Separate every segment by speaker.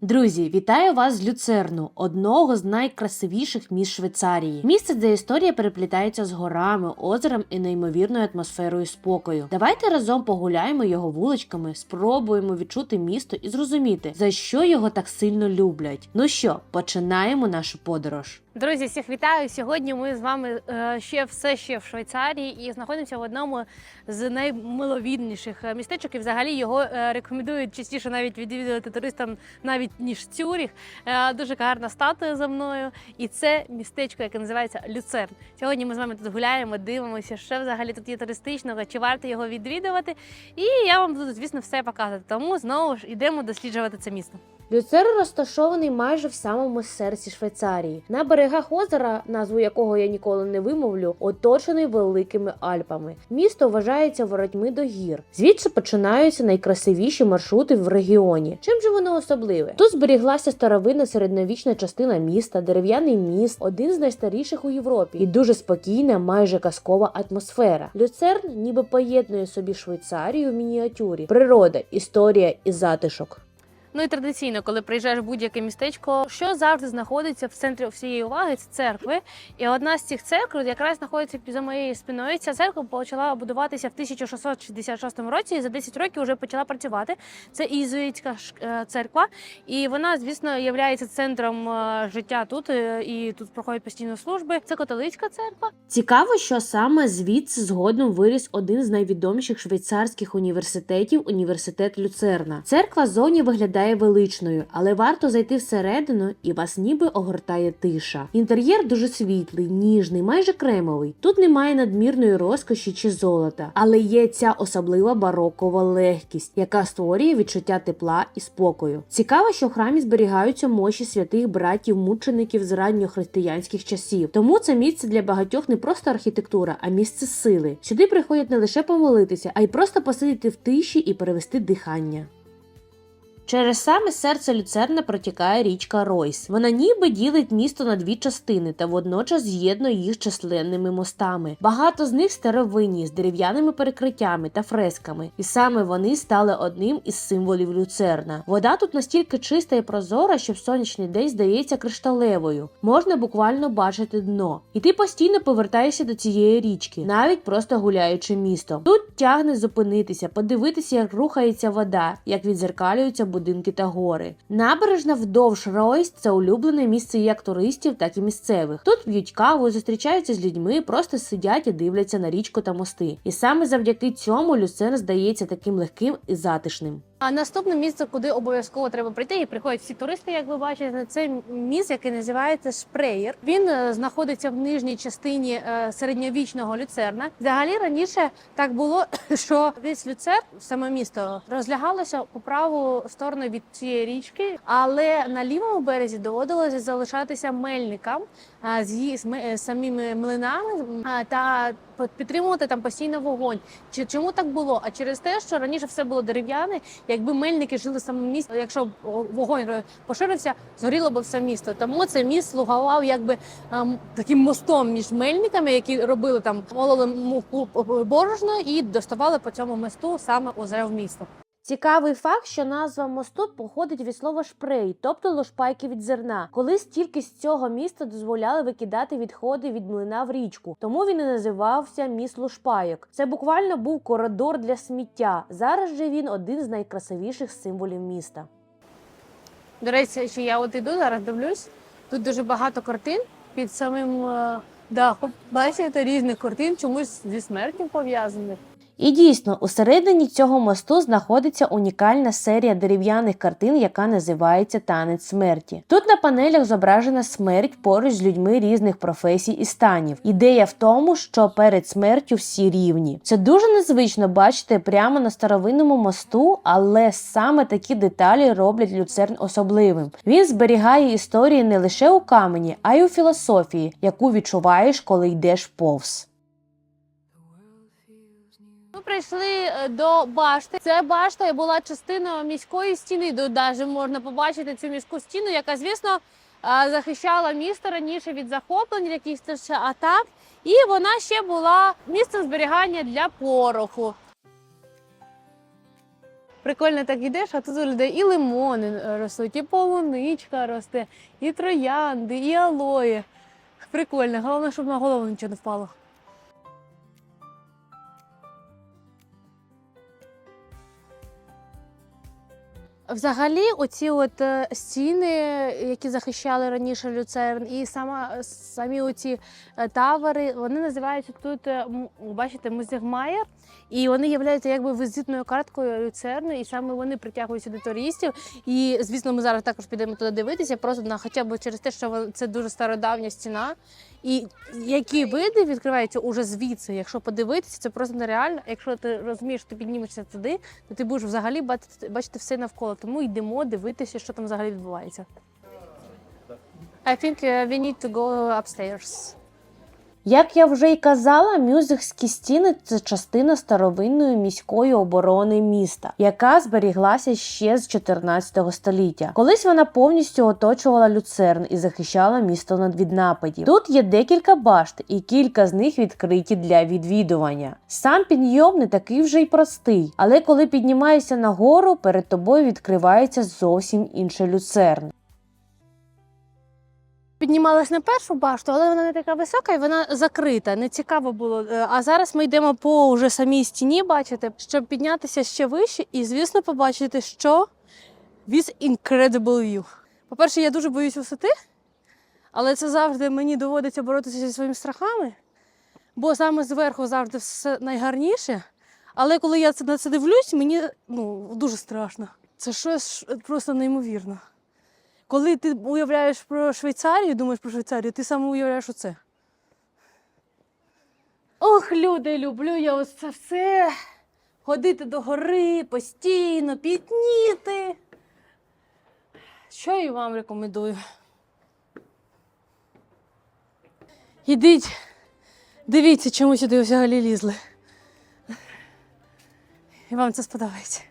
Speaker 1: Друзі, вітаю вас з Люцерну, одного з найкрасивіших міст Швейцарії. Місце, де історія переплітається з горами, озером і неймовірною атмосферою спокою. Давайте разом погуляємо його вуличками, спробуємо відчути місто і зрозуміти, за що його так сильно люблять. Ну що, починаємо нашу подорож.
Speaker 2: Друзі, всіх вітаю! Сьогодні ми з вами е, ще все ще в Швейцарії і знаходимося в одному з наймиловідніших е, містечок. І взагалі його е, рекомендують частіше навіть відвідувати туристам, навіть ніж Цюріх. Е, Дуже гарна статуя за мною. І це містечко, яке називається Люцерн. Сьогодні ми з вами тут гуляємо, дивимося, що взагалі тут є туристичного, чи варто його відвідувати. І я вам буду, звісно, все показувати. Тому знову ж ідемо досліджувати це місто.
Speaker 1: Люцерн розташований майже в самому серці Швейцарії. На берегах озера, назву якого я ніколи не вимовлю, оточений великими Альпами. Місто вважається воротьми до гір. Звідси починаються найкрасивіші маршрути в регіоні. Чим же воно особливе? Тут зберіглася старовинна середньовічна частина міста, дерев'яний міст, один з найстаріших у Європі, і дуже спокійна, майже казкова атмосфера. Люцерн ніби поєднує собі Швейцарію в мініатюрі, природа, історія і затишок.
Speaker 2: Ну і традиційно, коли приїжджаєш в будь-яке містечко, що завжди знаходиться в центрі всієї уваги, це церкви. І одна з цих церкв якраз знаходиться за моєю спиною. Ця церква почала будуватися в 1666 році і за 10 років вже почала працювати. Це ізуїтська ш- е, церква, і вона, звісно, є центром е, життя тут. е, І тут проходять постійно служби. Це католицька церква.
Speaker 1: Цікаво, що саме звідси згодом виріс один з найвідоміших швейцарських університетів університет Люцерна. Церква зовні виглядає величною, але варто зайти всередину, і вас ніби огортає тиша. Інтер'єр дуже світлий, ніжний, майже кремовий. Тут немає надмірної розкоші чи золота, але є ця особлива барокова легкість, яка створює відчуття тепла і спокою. Цікаво, що в храмі зберігаються мощі святих братів мучеників з ранньохристиянських часів. Тому це місце для багатьох не просто архітектура, а місце сили. Сюди приходять не лише помолитися, а й просто посидіти в тиші і перевести дихання. Через саме серце Люцерна протікає річка Ройс. Вона ніби ділить місто на дві частини та водночас з'єднує їх численними мостами. Багато з них старовинні з дерев'яними перекриттями та фресками, і саме вони стали одним із символів Люцерна. Вода тут настільки чиста і прозора, що в сонячний день здається кришталевою. Можна буквально бачити дно. І ти постійно повертаєшся до цієї річки, навіть просто гуляючи містом. Тут тягне зупинитися, подивитися, як рухається вода, як відзеркалюються будинки та гори. Набережна вдовж Ройс це улюблене місце як туристів, так і місцевих. Тут п'ють каву, зустрічаються з людьми, просто сидять і дивляться на річку та мости. І саме завдяки цьому Люцерн здається таким легким і затишним.
Speaker 2: А наступне місце, куди обов'язково треба прийти, і приходять всі туристи, як ви бачите, це міст, який називається Шпреєр. Він е, знаходиться в нижній частині е, середньовічного люцерна. Взагалі раніше так було, що весь люцерн, саме місто, розлягалося по праву сторону від цієї річки, але на лівому березі доводилося залишатися мельникам з її з е, самими млинами та підтримувати там постійно вогонь. Чи чому так було? А через те, що раніше все було дерев'яне, якби мельники жили в самому місті, якщо б вогонь поширився, згоріло б все місто. Тому це міст слугував якби ем, таким мостом між мельниками, які робили там мололи муку борошно і доставали по цьому мосту саме узре в місто.
Speaker 1: Цікавий факт, що назва мосту походить від слова шпрей, тобто лошпайки від зерна. Колись тільки з цього міста дозволяли викидати відходи від млина в річку, тому він і називався міст лошпайок. Це буквально був коридор для сміття. Зараз же він один з найкрасивіших символів міста.
Speaker 2: До речі, що я от іду зараз дивлюсь. Тут дуже багато картин під самим е, дахом. Бачите, різних картин, чомусь зі смертю пов'язаних.
Speaker 1: І дійсно, усередині цього мосту знаходиться унікальна серія дерев'яних картин, яка називається Танець смерті. Тут на панелях зображена смерть поруч з людьми різних професій і станів. Ідея в тому, що перед смертю всі рівні. Це дуже незвично бачити прямо на старовинному мосту, але саме такі деталі роблять люцерн особливим. Він зберігає історії не лише у камені, а й у філософії, яку відчуваєш, коли йдеш повз.
Speaker 2: Ми прийшли е, до башти. Це башта була частиною міської стіни. Навіть можна побачити цю міську стіну, яка, звісно, е, захищала місто раніше від захоплень, якихось ще атак. І вона ще була місцем зберігання для пороху. Прикольно так йдеш, а тут у людей і лимони е, ростуть, і полуничка росте, і троянди, і алої. Прикольно, головне, щоб на голову нічого не впало. Взагалі, оці от е, стіни, які захищали раніше люцерн, і сама самі оці е, тавери, вони називаються тут, е, бачите, Музігмайер, і вони являються якби візитною карткою люцерну, і саме вони притягують сюди туристів. І звісно, ми зараз також підемо туди дивитися, просто на хоча б через те, що це дуже стародавня стіна. І які види відкриваються уже звідси. Якщо подивитися, це просто нереально. Якщо ти розумієш, що ти піднімешся туди, то ти будеш взагалі бачити, бачити все навколо. Тому йдемо дивитися, що там взагалі відбувається. I think uh, we need to go upstairs.
Speaker 1: Як я вже й казала, мюзихські стіни це частина старовинної міської оборони міста, яка зберіглася ще з 14 століття. Колись вона повністю оточувала люцерн і захищала місто від нападів. Тут є декілька башт, і кілька з них відкриті для відвідування. Сам підйом не такий вже й простий, але коли піднімаєшся нагору, перед тобою відкривається зовсім інший люцерн.
Speaker 2: Піднімалась на першу башту, але вона не така висока і вона закрита. Не цікаво було. Е, А зараз ми йдемо по вже самій стіні, бачите, щоб піднятися ще вище і, звісно, побачити, що with incredible view. По-перше, я дуже боюсь висоти, але це завжди мені доводиться боротися зі своїми страхами, бо саме зверху завжди все найгарніше. Але коли я на це дивлюсь, мені ну, дуже страшно. Це щось просто неймовірно. Коли ти уявляєш про Швейцарію, думаєш про Швейцарію, ти саме уявляєш оце. Ох, люди, люблю я ось це все. Ходити до гори постійно, пітніти. Що і вам рекомендую. Ідіть, дивіться, чому сюди взагалі лізли. І вам це сподобається.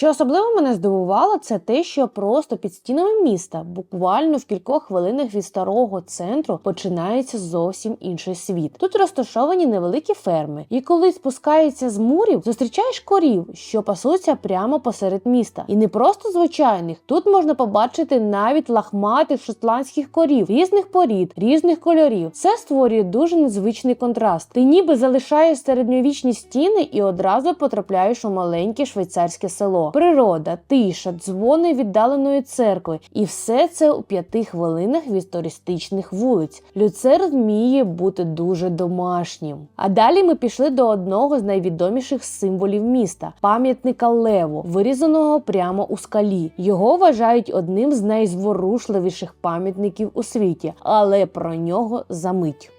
Speaker 1: Що особливо мене здивувало, це те, що просто під стінами міста, буквально в кількох хвилинах від старого центру, починається зовсім інший світ. Тут розташовані невеликі ферми, і коли спускається з мурів, зустрічаєш корів, що пасуться прямо посеред міста. І не просто звичайних. Тут можна побачити навіть лахматих шотландських корів різних порід, різних кольорів. Це створює дуже незвичний контраст. Ти ніби залишаєш середньовічні стіни і одразу потрапляєш у маленьке швейцарське село. Природа, тиша, дзвони віддаленої церкви, і все це у п'яти хвилинах від туристичних вулиць. Люцер вміє бути дуже домашнім. А далі ми пішли до одного з найвідоміших символів міста пам'ятника Леву, вирізаного прямо у скалі. Його вважають одним з найзворушливіших пам'ятників у світі, але про нього за мить.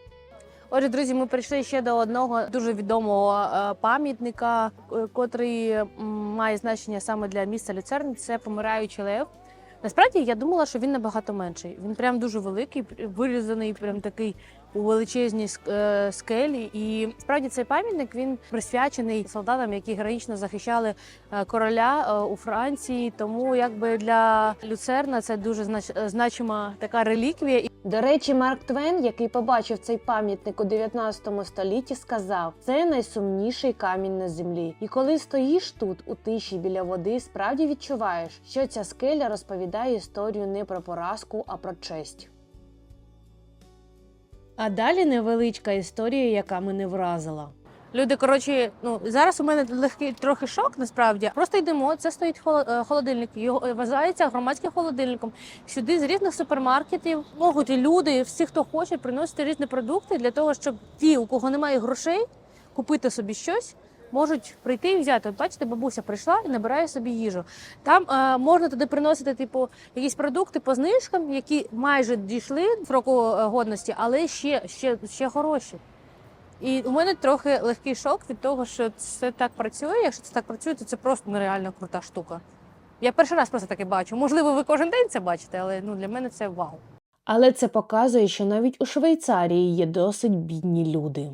Speaker 2: Отже, друзі, ми прийшли ще до одного дуже відомого е, пам'ятника, е, котрий має значення саме для міста Люцерн. Це помираючий лев. Насправді я думала, що він набагато менший. Він прям дуже великий, вирізаний, прям такий у величезній е, скелі. І справді цей пам'ятник він присвячений солдатам, які героїчно захищали е, короля е, у Франції. Тому якби для Люцерна це дуже значима така реліквія.
Speaker 1: До речі, Марк Твен, який побачив цей пам'ятник у 19 столітті, сказав: це найсумніший камінь на землі. І коли стоїш тут у тиші біля води, справді відчуваєш, що ця скеля розповідає історію не про поразку, а про честь. А далі невеличка історія, яка мене вразила.
Speaker 2: Люди, коротше, ну зараз у мене легкий трохи шок, насправді. Просто йдемо. Це стоїть е, холодильник. Його е, вважається громадським холодильником. Сюди з різних супермаркетів можуть люди, всі, хто хоче, приносити різні продукти для того, щоб ті, у кого немає грошей, купити собі щось. Можуть прийти і взяти. От бачите, бабуся прийшла і набирає собі їжу. Там е, можна туди приносити, типу, якісь продукти по знижкам, які майже дійшли сроку е, годності, але ще, ще, ще хороші. І у мене трохи легкий шок від того, що це так працює. Якщо це так працює, то це просто нереально крута штука. Я перший раз просто таке бачу. Можливо, ви кожен день це бачите, але ну для мене це вау.
Speaker 1: Але це показує, що навіть у Швейцарії є досить бідні люди.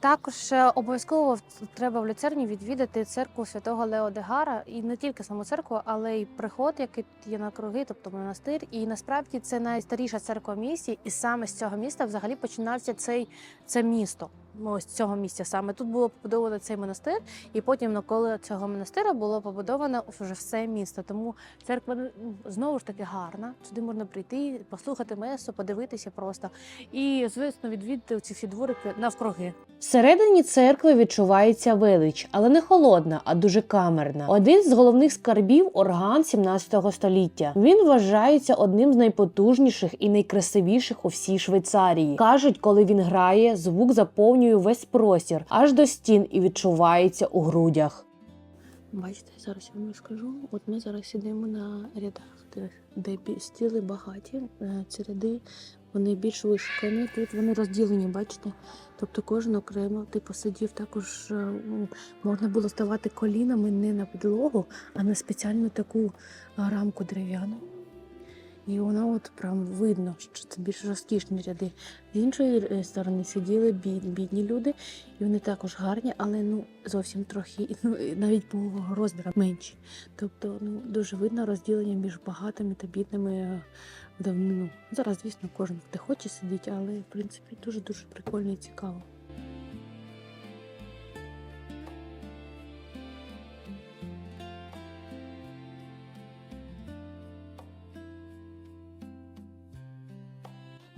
Speaker 2: Також обов'язково треба в люцерні відвідати церкву святого Лео Дегара і не тільки саму церкву, але й приход, який є на круги, тобто монастир. І насправді це найстаріша церква в і саме з цього міста взагалі починався цей це місто. Ну, Ось цього місця саме тут було побудовано цей монастир, і потім навколо цього монастира було побудовано вже все місто. Тому церква ну, знову ж таки гарна. Сюди можна прийти, послухати месу, подивитися просто і звісно відвідати ці всі дворики навкруги.
Speaker 1: Всередині церкви відчувається велич, але не холодна, а дуже камерна. Один з головних скарбів орган 17 століття. Він вважається одним з найпотужніших і найкрасивіших у всій Швейцарії. кажуть, коли він грає, звук заповнює весь простір аж до стін і відчувається у грудях.
Speaker 2: Бачите, зараз я вам розкажу. От ми зараз сидимо на рядах, де, де стіли багаті. Е, Ці ряди вони більш вишукані. Тут вони розділені, бачите? Тобто кожен окремо типу сидів. Також е, можна було ставати колінами не на підлогу, а на спеціальну таку е, рамку дерев'яну. І воно от прям видно, що це більш розкішні ряди. З іншої е, сторони сиділи бід- бідні люди, і вони також гарні, але ну зовсім трохи ну, навіть по розмірам менші. Тобто, ну дуже видно розділення між багатими та бідними е, давнину. Зараз, звісно, кожен де хоче сидіти, але в принципі дуже дуже прикольно і цікаво.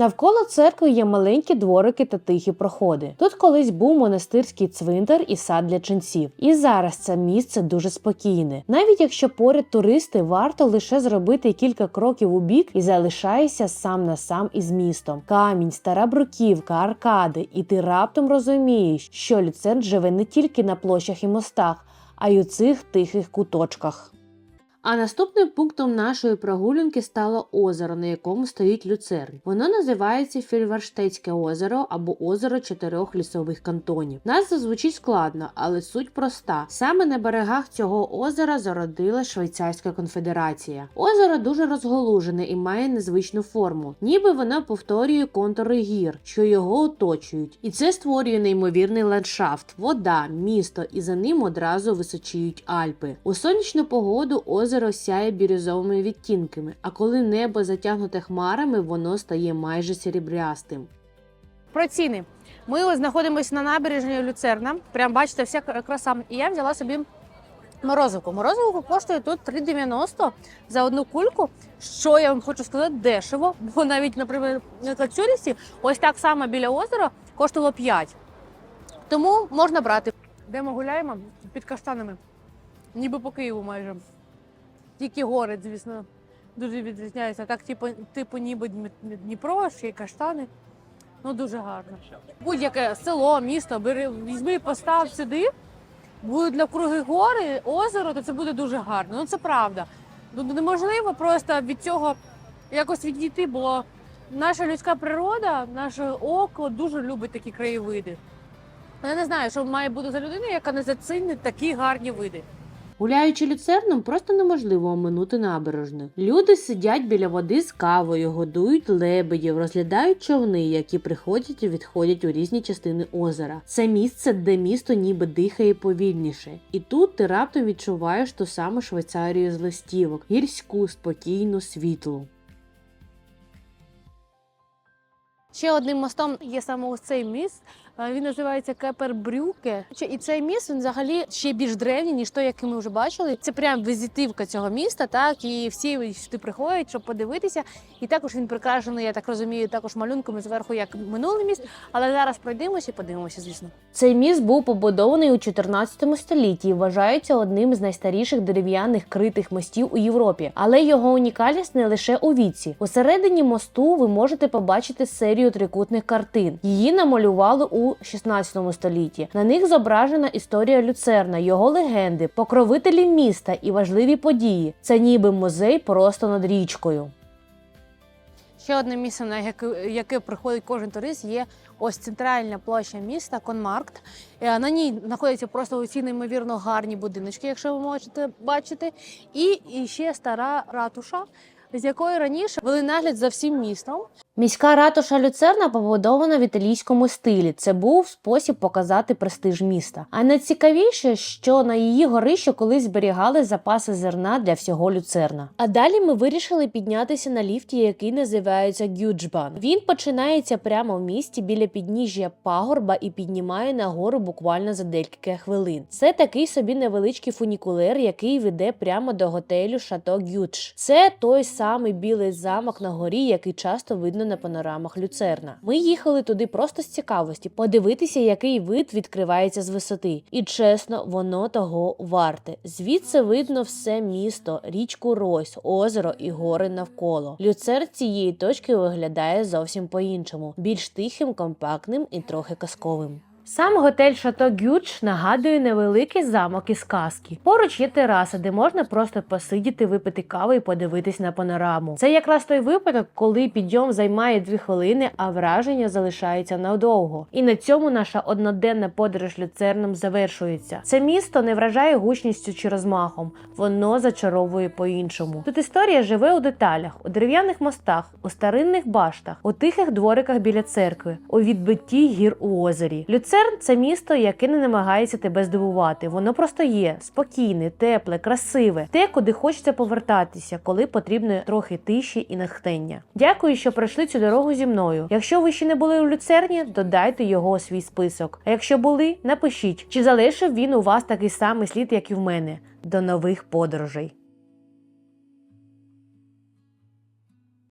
Speaker 1: Навколо церкви є маленькі дворики та тихі проходи. Тут колись був монастирський цвинтар і сад для ченців. І зараз це місце дуже спокійне. Навіть якщо поряд туристи, варто лише зробити кілька кроків у бік і залишаєшся сам на сам із містом. Камінь, стара бруківка, аркади, і ти раптом розумієш, що люцерн живе не тільки на площах і мостах, а й у цих тихих куточках. А наступним пунктом нашої прогулянки стало озеро, на якому стоїть люцерн. Воно називається Фільварштейське озеро або озеро чотирьох лісових кантонів. Назва звучить складно, але суть проста. Саме на берегах цього озера зародила Швейцарська конфедерація. Озеро дуже розголужене і має незвичну форму, ніби воно повторює контури гір, що його оточують. І це створює неймовірний ландшафт, вода, місто, і за ним одразу височіють Альпи. У сонячну погоду озеро сяє бірюзовими відтінками, а коли небо затягнуте хмарами, воно стає майже сріблястим.
Speaker 2: Про ціни. Ми ось знаходимося на набережні Люцерна. Прям бачите, вся краса. І я взяла собі морозивку. Морозивку коштує тут 3,90 за одну кульку. Що я вам хочу сказати, дешево. Бо навіть, наприклад, на Цюрісі ось так само біля озера коштувало 5. Тому можна брати. Де ми гуляємо під каштанами. Ніби по Києву майже. Тільки гори, звісно, дуже відрізняються. Так, типу, типу ніби Дніпро, ще й каштани. Ну дуже гарно. Будь-яке село, місто, бери, візьми, постав сюди. Будуть для круги гори, озеро, то це буде дуже гарно. Ну це правда. Ну, неможливо просто від цього якось відійти, бо наша людська природа, наше око дуже любить такі краєвиди. Я не знаю, що має бути за людина, яка не зацінить такі гарні види.
Speaker 1: Гуляючи люцерном, просто неможливо оминути набережну. Люди сидять біля води з кавою, годують лебедів, розглядають човни, які приходять і відходять у різні частини озера. Це місце, де місто ніби дихає повільніше. І тут ти раптом відчуваєш ту саму Швейцарію з листівок, гірську, спокійну, світлу.
Speaker 2: Ще одним мостом є саме ось цей міст. Він називається Кепербрюке. Чи- І цей міст він взагалі ще більш древній, ніж той, який ми вже бачили. Це прям візитивка цього міста, так і всі сюди приходять, щоб подивитися. І також він прикрашений, я так розумію, також малюнками зверху, як минулий міст. Але зараз пройдемося і подивимося, звісно.
Speaker 1: Цей міст був побудований у 14 столітті і вважається одним з найстаріших дерев'яних критих мостів у Європі. Але його унікальність не лише у віці. Усередині мосту ви можете побачити серію трикутних картин. Її намалювали у 16 столітті. На них зображена історія Люцерна, його легенди, покровителі міста і важливі події. Це ніби музей просто над річкою.
Speaker 2: Ще одне місце, на яке, яке приходить кожен турист, є ось центральна площа міста Конмаркт. Е, На ній знаходяться просто оці неймовірно гарні будиночки, якщо ви можете бачити. І, і ще стара ратуша, з якої раніше вели нагляд за всім містом.
Speaker 1: Міська ратуша Люцерна побудована в італійському стилі. Це був спосіб показати престиж міста. А найцікавіше, що на її горищі колись зберігали запаси зерна для всього Люцерна. А далі ми вирішили піднятися на ліфті, який називається Гюджбан. Він починається прямо в місті біля підніжжя пагорба і піднімає нагору буквально за декілька хвилин. Це такий собі невеличкий фунікулер, який веде прямо до готелю Шато Гюдж. Це той самий білий замок на горі, який часто видно на панорамах Люцерна. Ми їхали туди просто з цікавості, подивитися, який вид відкривається з висоти. І чесно, воно того варте. Звідси видно все місто, річку Рось, озеро і гори навколо. Люцер цієї точки виглядає зовсім по-іншому, більш тихим, компактним і трохи казковим. Сам готель Шато Гюдж нагадує невеликий замок із казки. Поруч є тераса, де можна просто посидіти, випити каву і подивитись на панораму. Це якраз той випадок, коли підйом займає дві хвилини, а враження залишається надовго. І на цьому наша одноденна подорож люцерном завершується. Це місто не вражає гучністю чи розмахом, воно зачаровує по-іншому. Тут історія живе у деталях, у дерев'яних мостах, у старинних баштах, у тихих двориках біля церкви, у відбитті гір у озері. Люцерн це місто, яке не намагається тебе здивувати. Воно просто є спокійне, тепле, красиве, те, куди хочеться повертатися, коли потрібно трохи тиші і натхнення. Дякую, що пройшли цю дорогу зі мною. Якщо ви ще не були у люцерні, додайте його у свій список. А якщо були, напишіть, чи залишив він у вас такий самий слід, як і в мене. До нових подорожей.